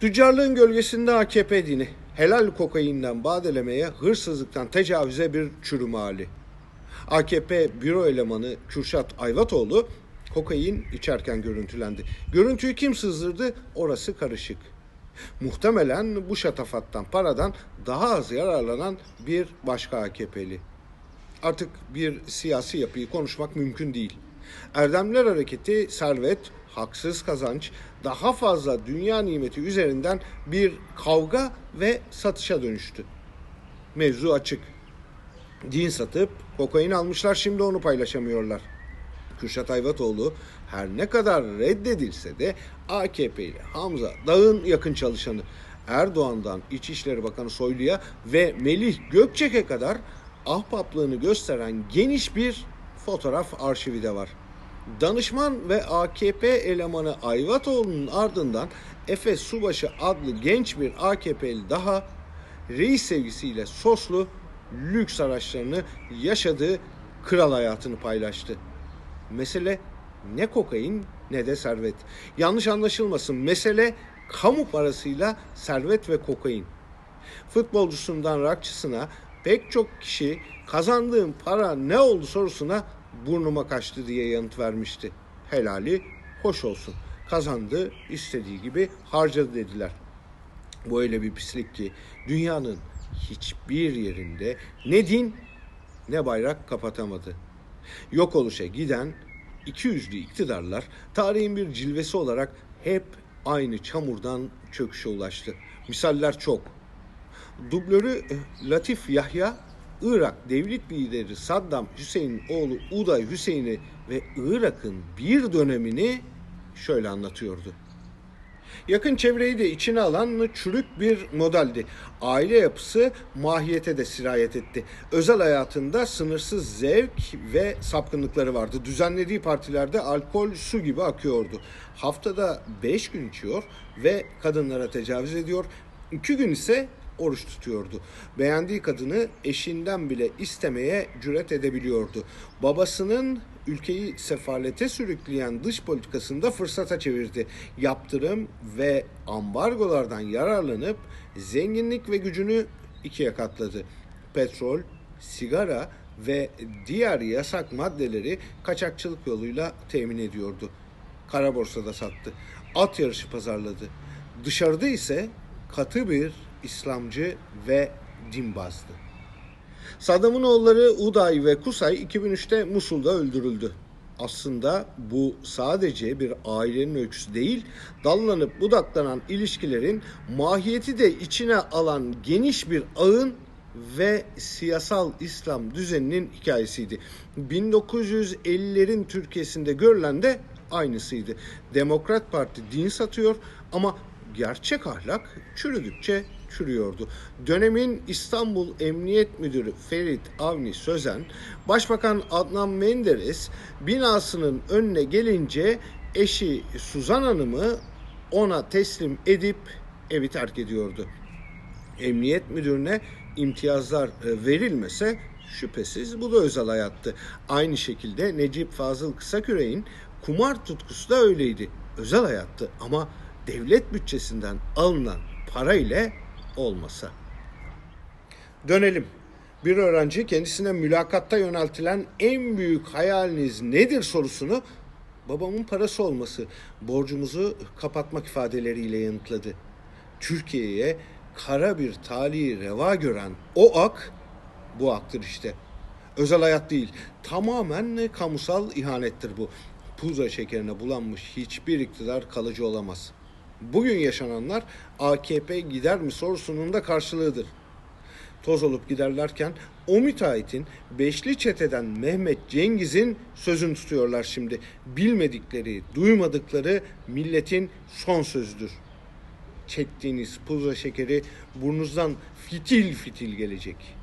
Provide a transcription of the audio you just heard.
Tüccarlığın gölgesinde AKP dini, helal kokainden badelemeye, hırsızlıktan tecavüze bir çürüm hali. AKP büro elemanı Kürşat Ayvatoğlu kokain içerken görüntülendi. Görüntüyü kim sızdırdı? Orası karışık. Muhtemelen bu şatafattan, paradan daha az yararlanan bir başka AKP'li. Artık bir siyasi yapıyı konuşmak mümkün değil. Erdemler Hareketi, servet, haksız kazanç, daha fazla dünya nimeti üzerinden bir kavga ve satışa dönüştü. Mevzu açık. Din satıp kokain almışlar şimdi onu paylaşamıyorlar. Kürşat Ayvatoğlu her ne kadar reddedilse de AKP ile Hamza Dağ'ın yakın çalışanı Erdoğan'dan İçişleri Bakanı Soylu'ya ve Melih Gökçek'e kadar ahbaplığını gösteren geniş bir fotoğraf arşivi de var. Danışman ve AKP elemanı Ayvatoğlu'nun ardından Efes Subaşı adlı genç bir AKP'li daha reis sevgisiyle soslu lüks araçlarını yaşadığı kral hayatını paylaştı. Mesele ne kokain ne de servet. Yanlış anlaşılmasın mesele kamu parasıyla servet ve kokain. Futbolcusundan rakçısına pek çok kişi kazandığım para ne oldu sorusuna burnuma kaçtı diye yanıt vermişti. Helali hoş olsun. Kazandı, istediği gibi harcadı dediler. Bu öyle bir pislik ki dünyanın hiçbir yerinde ne din ne bayrak kapatamadı. Yok oluşa giden iki yüzlü iktidarlar tarihin bir cilvesi olarak hep aynı çamurdan çöküşe ulaştı. Misaller çok. Dublörü eh, Latif Yahya, Irak devlet lideri Saddam Hüseyin'in oğlu Uday Hüseyin'i ve Irak'ın bir dönemini şöyle anlatıyordu. Yakın çevreyi de içine alan çürük bir modeldi. Aile yapısı mahiyete de sirayet etti. Özel hayatında sınırsız zevk ve sapkınlıkları vardı. Düzenlediği partilerde alkol su gibi akıyordu. Haftada 5 gün içiyor ve kadınlara tecavüz ediyor. 2 gün ise oruç tutuyordu. Beğendiği kadını eşinden bile istemeye cüret edebiliyordu. Babasının ülkeyi sefalete sürükleyen dış politikasında fırsata çevirdi. Yaptırım ve ambargolardan yararlanıp zenginlik ve gücünü ikiye katladı. Petrol, sigara ve diğer yasak maddeleri kaçakçılık yoluyla temin ediyordu. Kara borsada sattı. At yarışı pazarladı. Dışarıda ise katı bir İslamcı ve dinbazdı. Saddam'ın oğulları Uday ve Kusay 2003'te Musul'da öldürüldü. Aslında bu sadece bir ailenin öyküsü değil, dallanıp budaklanan ilişkilerin mahiyeti de içine alan geniş bir ağın ve siyasal İslam düzeninin hikayesiydi. 1950'lerin Türkiye'sinde görülen de aynısıydı. Demokrat Parti din satıyor ama gerçek ahlak çürüdükçe çürüyordu. Dönemin İstanbul Emniyet Müdürü Ferit Avni Sözen, Başbakan Adnan Menderes binasının önüne gelince eşi Suzan Hanım'ı ona teslim edip evi terk ediyordu. Emniyet müdürüne imtiyazlar e, verilmese şüphesiz bu da özel hayattı. Aynı şekilde Necip Fazıl Kısaküre'nin kumar tutkusu da öyleydi. Özel hayattı ama devlet bütçesinden alınan para ile olmasa. Dönelim. Bir öğrenci kendisine mülakatta yöneltilen en büyük hayaliniz nedir sorusunu babamın parası olması, borcumuzu kapatmak ifadeleriyle yanıtladı. Türkiye'ye kara bir talihi reva gören o ak bu aktır işte. Özel hayat değil, tamamen kamusal ihanettir bu. Pudra şekerine bulanmış hiçbir iktidar kalıcı olamaz. Bugün yaşananlar AKP gider mi sorusunun da karşılığıdır. Toz olup giderlerken o müteahhitin beşli çeteden Mehmet Cengiz'in sözünü tutuyorlar şimdi. Bilmedikleri, duymadıkları milletin son sözüdür. Çektiğiniz pudra şekeri burnunuzdan fitil fitil gelecek.''